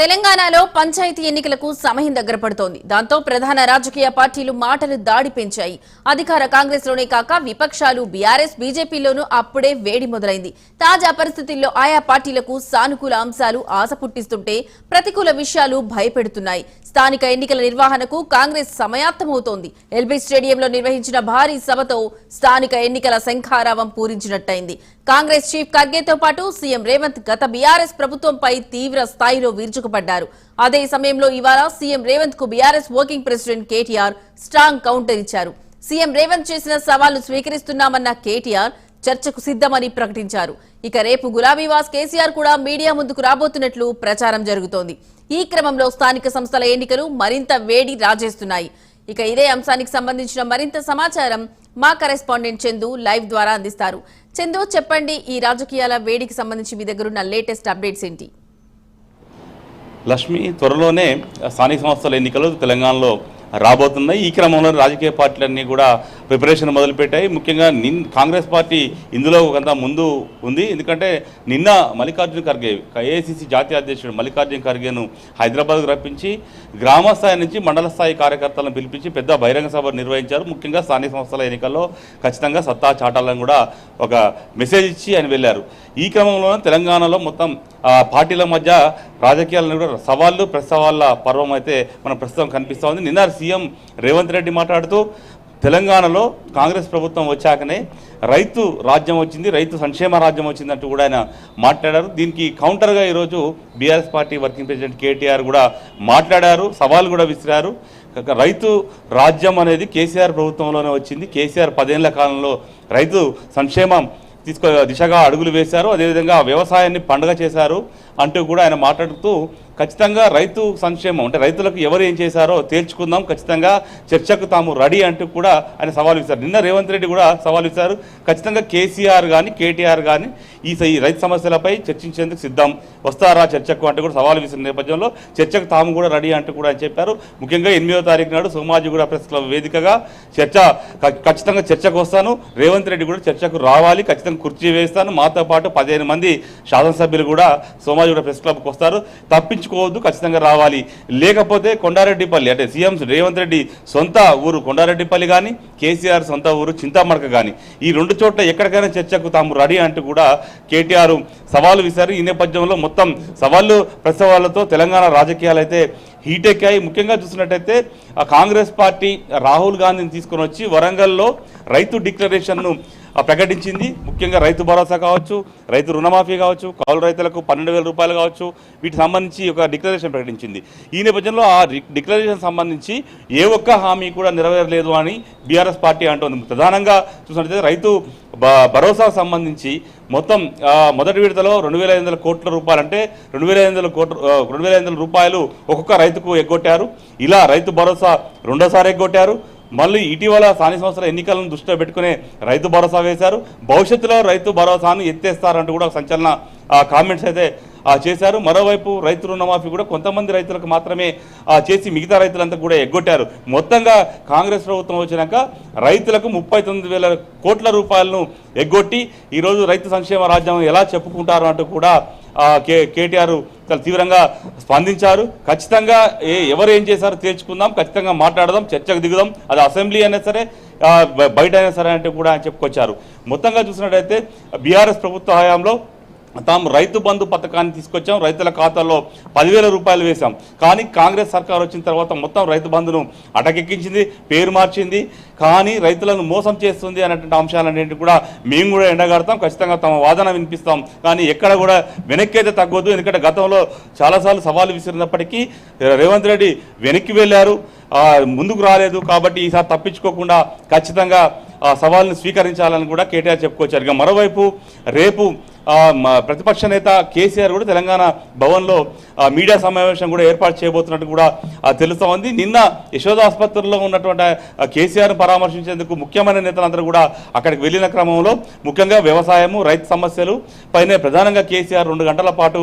తెలంగాణలో పంచాయతీ ఎన్నికలకు సమయం దగ్గర పడుతోంది. దాంతో ప్రధాన రాజకీయ పార్టీలు మాటలు దాడి పెంచాయి. అధికార కాంగ్రెస్లోనే కాక విపక్షాలు బీఆర్ఎస్ బీజేపీలోనూ అప్పుడే వేడి మొదలైంది. తాజా పరిస్థితుల్లో ఆయా పార్టీలకు సానుకూల అంశాలు ఆశ పుట్టిస్తుంటే ప్రతికూల విషయాలు భయపెడుతున్నాయి. స్థానిక ఎన్నికల నిర్వహణకు కాంగ్రెస్ సమయాత్తమవుతోంది ఎల్బీ స్టేడియంలో నిర్వహించిన భారీ సభతో స్థానిక ఎన్నికల శంఖారావం పూరించినట్టయింది. కాంగ్రెస్ చీఫ్ ఖర్గేతో పాటు సీఎం రేవంత్ గత బీఆర్ఎస్ ప్రభుత్వంపై తీవ్ర స్థాయిలో విరుచుకు విరుచుకుపడ్డారు అదే సమయంలో ఇవాళ CM రేవంత్కు BRS working president KTR strong counter ఇచ్చారు. సీఎం రేవంత్ చేసిన సవాళ్ళు స్వీకరిస్తున్నామన్న కేటీఆర్ చర్చకు సిద్ధమని ప్రకటించారు. ఇక రేపు గులాబీవాస్ కేసీఆర్ కూడా మీడియా ముందుకు రాబోతున్నట్లు ప్రచారం జరుగుతోంది. ఈ క్రమంలో స్థానిక సంస్థల ఎన్నికలు మరింత వేడి రాజేస్తున్నాయి. ఇక ఇదే అంశానికి సంబంధించిన మరింత సమాచారం మా కరెస్పాండెంట్ చందు లైవ్ ద్వారా అందిస్తారు. చందు చెప్పండి ఈ రాజకీయాల వేడికి సంబంధించి మీ దగ్గర ఉన్న లేటెస్ట్ అప్డేట్స్ ఏంటి? లక్ష్మి త్వరలోనే స్థానిక సంస్థల ఎన్నికలు తెలంగాణలో రాబోతున్నాయి. ఈ క్రమంలో రాజకీయ పార్టీలన్నీ కూడా ప్రిపరేషన్ మొదలుపెట్టాయి. ముఖ్యంగా నిన్ కాంగ్రెస్ పార్టీ ఇందులో కొంత ముందు ఉంది. ఎందుకంటే నిన్న మల్లికార్జున ఖర్గే ఏఐసిసి జాతీయ అధ్యక్షుడు మల్లికార్జున ఖర్గేను హైదరాబాద్కు రప్పించి గ్రామ స్థాయి నుంచి మండల స్థాయి కార్యకర్తలను పిలిపించి పెద్ద బహిరంగ సభ నిర్వహించారు. ముఖ్యంగా స్థానిక సంస్థల ఎన్నికల్లో ఖచ్చితంగా సత్తా చాటాలని కూడా ఒక మెసేజ్ ఇచ్చి ఆయన వెళ్ళారు. ఈ క్రమంలో తెలంగాణలో మొత్తం పార్టీల మధ్య రాజకీయాలను కూడా సవాళ్ళు ప్రసవాళ్ళ పర్వం అయితే మన ప్రస్తుతం కనిపిస్తూ ఉంది. నిన్న సీఎం రేవంత్ రెడ్డి మాట్లాడుతూ తెలంగాణలో కాంగ్రెస్ ప్రభుత్వం వచ్చాకనే రైతు రాజ్యం వచ్చింది రైతు సంక్షేమ రాజ్యం వచ్చిందంటూ కూడా ఆయన మాట్లాడారు. దీనికి కౌంటర్గా ఈరోజు BRS party working president KTR కూడా మాట్లాడారు సవాల్ కూడా విసిరారు. రైతు రాజ్యం అనేది కేసీఆర్ ప్రభుత్వంలోనే వచ్చింది. కేసీఆర్ పదేళ్ళ కాలంలో రైతు సంక్షేమం తీసుకో దిశగా అడుగులు వేశారు. అదేవిధంగా వ్యవసాయాన్ని పండగ చేశారు. అంటూ కూడా ఆయన మాట్లాడుతూ ఖచ్చితంగా రైతు సంక్షేమం అంటే రైతులకు ఎవరు ఏం చేశారో తేల్చుకుందాం ఖచ్చితంగా చర్చకు తాము రెడీ అంటూ కూడా ఆయన సవాల్ ఇస్తారు నిన్న రేవంత్ రెడ్డి కూడా సవాల్ ఇస్తారు ఖచ్చితంగా కేసీఆర్ కానీ కేటీఆర్ కానీ ఈ రైతు సమస్యలపై చర్చించేందుకు సిద్ధం. వస్తారా చర్చకు అంటూ కూడా సవాల్ విసిన నేపథ్యంలో చర్చకు తాము కూడా రెడీ అంటూ కూడా ఆయన చెప్పారు. ముఖ్యంగా ఎనిమిదో తారీఖు నాడు సోమాజిగూడ ప్రెస్ క్లబ్ వేదికగా చర్చ ఖచ్చితంగా చర్చకు వస్తాను. రేవంత్ రెడ్డి కూడా చర్చకు రావాలి. ఖచ్చితంగా కుర్చీ వేస్తాను. మాతో పాటు పదిహేను మంది శాసనసభ్యులు కూడా కూడా ప్రెస్ క్లబ్కి వస్తారు. తప్పించుకోవద్దు ఖచ్చితంగా రావాలి. లేకపోతే కొండారెడ్డిపల్లి అంటే సీఎం రేవంత్ రెడ్డి సొంత ఊరు కొండారెడ్డిపల్లి కానీ కేసీఆర్ సొంత ఊరు చింతామడక కానీ ఈ రెండు చోట్ల ఎక్కడికైనా చర్చకు తాము రెడీ అంటూ కూడా కేటీఆర్ సవాలు విసారు ఈ నేపథ్యంలో మొత్తం సవాళ్ళు ప్రసవాళ్ళతో తెలంగాణ రాజకీయాలు అయితే హీటెక్కాయి. ముఖ్యంగా చూసినట్టయితే కాంగ్రెస్ పార్టీ రాహుల్ గాంధీని తీసుకొని వచ్చి వరంగల్లో రైతు డిక్లరేషన్ను ప్రకటించింది. ముఖ్యంగా రైతు భరోసా కావచ్చు రైతు రుణమాఫీ కావచ్చు కౌలు రైతులకు పన్నెండు వేల రూపాయలు కావచ్చు వీటికి సంబంధించి ఒక డిక్లరేషన్ ప్రకటించింది. ఈ నేపథ్యంలో ఆ డిక్లరేషన్ సంబంధించి ఏ ఒక్క హామీ కూడా నెరవేరలేదు అని బీఆర్ఎస్ పార్టీ అంటోంది. ప్రధానంగా చూసినట్లయితే రైతు బ- భరోసాకు సంబంధించి మొత్తం మొదటి విడతలో రెండు వేల ఐదు వందల కోట్ల రూపాయలు అంటే రెండు వేల ఐదు వందల కోట్ల రెండు వేల ఐదు వందల రూపాయలు ఒక్కొక్క రైతుకు ఎగ్గొట్టారు. ఇలా రైతు భరోసా రెండోసారి ఎగ్గొట్టారు. మళ్ళీ ఇటీవల స్థానిక సంస్థల ఎన్నికలను దృష్టిలో పెట్టుకునే రైతు భరోసా వేశారు. భవిష్యత్తులో రైతు భరోసాను ఎత్తేస్తారంటూ కూడా సంచలన కామెంట్స్ అయితే ఆ, చేశారు. మరోవైపు రైతు రుణమాఫీ కూడా కొంతమంది రైతులకు మాత్రమే ఆ, చేసి మిగతా రైతులంతా కూడా ఎగ్గొట్టారు. మొత్తంగా కాంగ్రెస్ ప్రభుత్వం వచ్చినాక రైతులకు ముప్పై తొమ్మిది వేల కోట్ల రూపాయలను ఎగ్గొట్టి ఈరోజు రైతు సంక్షేమ రాజ్యం ఎలా చెప్పుకుంటారు అంటూ కూడా కే కేటీఆర్ చాలా తీవ్రంగా స్పందించారు. ఖచ్చితంగా ఏ ఎవరు ఏం చేశారో తేల్చుకుందాం ఖచ్చితంగా మాట్లాడదాం చర్చకు దిగుదాం అది అసెంబ్లీ అయినా సరే బయట అయినా సరే అంటే కూడా ఆయన చెప్పుకొచ్చారు. మొత్తంగా చూసినట్టయితే బీఆర్ఎస్ ప్రభుత్వ హయాంలో తాము రైతు బంధు పథకాన్ని తీసుకొచ్చాం. రైతుల ఖాతాలో పదివేల రూపాయలు వేశాం. కానీ కాంగ్రెస్ సర్కార్ వచ్చిన తర్వాత మొత్తం రైతు బంధును అటకెక్కించింది పేరు మార్చింది. కానీ రైతులను మోసం చేస్తుంది అనేటువంటి అంశాలన్నింటి కూడా మేము కూడా ఎండగడతాం. ఖచ్చితంగా తమ వాదన వినిపిస్తాం. కానీ ఎక్కడ కూడా వెనక్కి అయితే తగ్గొద్దు. ఎందుకంటే గతంలో చాలాసార్లు సవాలు విసిరినప్పటికీ రేవంత్ రెడ్డి వెనక్కి వెళ్ళారు. ముందుకు రాలేదు. కాబట్టి ఈసారి తప్పించుకోకుండా ఖచ్చితంగా ఆ సవాల్ని స్వీకరించాలని కూడా కేటీఆర్ చెప్పుకొచ్చారు. ఇక మరోవైపు రేపు ప్రతిపక్ష నేత కేసీఆర్ కూడా తెలంగాణ భవన్లో మీడియా సమావేశం కూడా ఏర్పాటు చేయబోతున్నట్టు కూడా తెలుస్తూ ఉంది. నిన్న యశోద ఆసుపత్రిలో ఉన్నటువంటి కేసీఆర్ను పరామర్శించేందుకు ముఖ్యమైన నేతలందరూ కూడా అక్కడికి వెళ్ళిన క్రమంలో ముఖ్యంగా వ్యవసాయము రైతు సమస్యలు పైన ప్రధానంగా కేసీఆర్ రెండు గంటల పాటు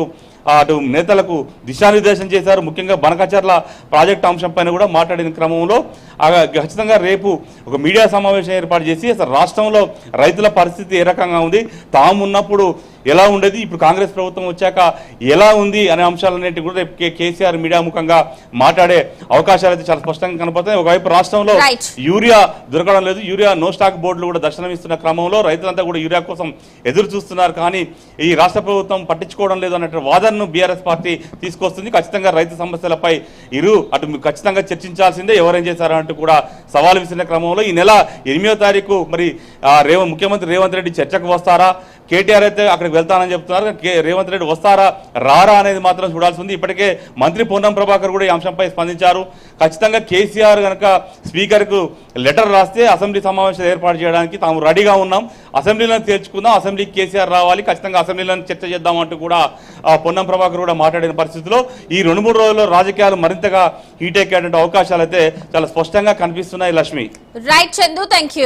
అటు నేతలకు దిశానిర్దేశం చేశారు. ముఖ్యంగా బనకచర్ల ప్రాజెక్టు అంశం పైన కూడా మాట్లాడిన క్రమంలో ఖచ్చితంగా రేపు ఒక మీడియా సమావేశం ఏర్పాటు చేసి అసలు రాష్ట్రంలో రైతుల పరిస్థితి ఏ రకంగా ఉంది? తాము ఉన్నప్పుడు ఎలా ఉండేది? ఇప్పుడు కాంగ్రెస్ ప్రభుత్వం వచ్చాక ఎలా ఉంది అనే అంశాలన్నింటి కూడా రేపు కేసీఆర్ మీడియా ముఖంగా మాట్లాడే అవకాశాలు అయితే చాలా స్పష్టంగా కనపడతాయి ఒకవైపు రాష్ట్రంలో. యూరియా దొరకడం లేదు. యూరియా నో స్టాక్ బోర్డులు కూడా దర్శనమిస్తున్న క్రమంలో రైతులంతా కూడా యూరియా కోసం ఎదురు చూస్తున్నారు. కానీ ఈ రాష్ట్ర ప్రభుత్వం పట్టించుకోవడం లేదు అన్నట్టు వాదనను బీఆర్ఎస్ పార్టీ తీసుకొస్తుంది. ఖచ్చితంగా రైతు సమస్యలపై ఇరు అటు ఖచ్చితంగా చర్చించాల్సిందే. ఎవరేం చేశారు అంటూ కూడా సవాల్ విసిరిన క్రమంలో ఈ నెల ఎనిమిదో తారీఖు మరి రేవ ముఖ్యమంత్రి రేవంత్ రెడ్డి చర్చకు వస్తారా? కేటీఆర్ అయితే అక్కడికి వెళ్తానని చెప్తున్నారు. కే రేవంత్ రెడ్డి వస్తారా రారా అనేది మాత్రం చూడాల్సి ఉంది. ఇప్పటికే మంత్రి పొన్నం ప్రభాకర్ కూడా ఈ అంశంపై స్పందించారు. ఖచ్చితంగా కేసీఆర్ కనుక స్పీకర్కు లెటర్ రాస్తే అసెంబ్లీ సమావేశాలు ఏర్పాటు చేయడానికి తాము రెడీగా ఉన్నాం. అసెంబ్లీలో తేల్చుకుందాం. అసెంబ్లీకి కేసీఆర్ రావాలి. ఖచ్చితంగా అసెంబ్లీలో చర్చ చేద్దామంటూ కూడా పొన్నం ప్రభాకర్ కూడా మాట్లాడిన పరిస్థితిలో ఈ రెండు మూడు రోజుల్లో రాజకీయాలు మరింతగా హీట్ ఎక్కేటువంటి అవకాశాలు అయితే చాలా స్పష్టంగా కనిపిస్తున్నాయి Lakshmi. Right Chandu thank you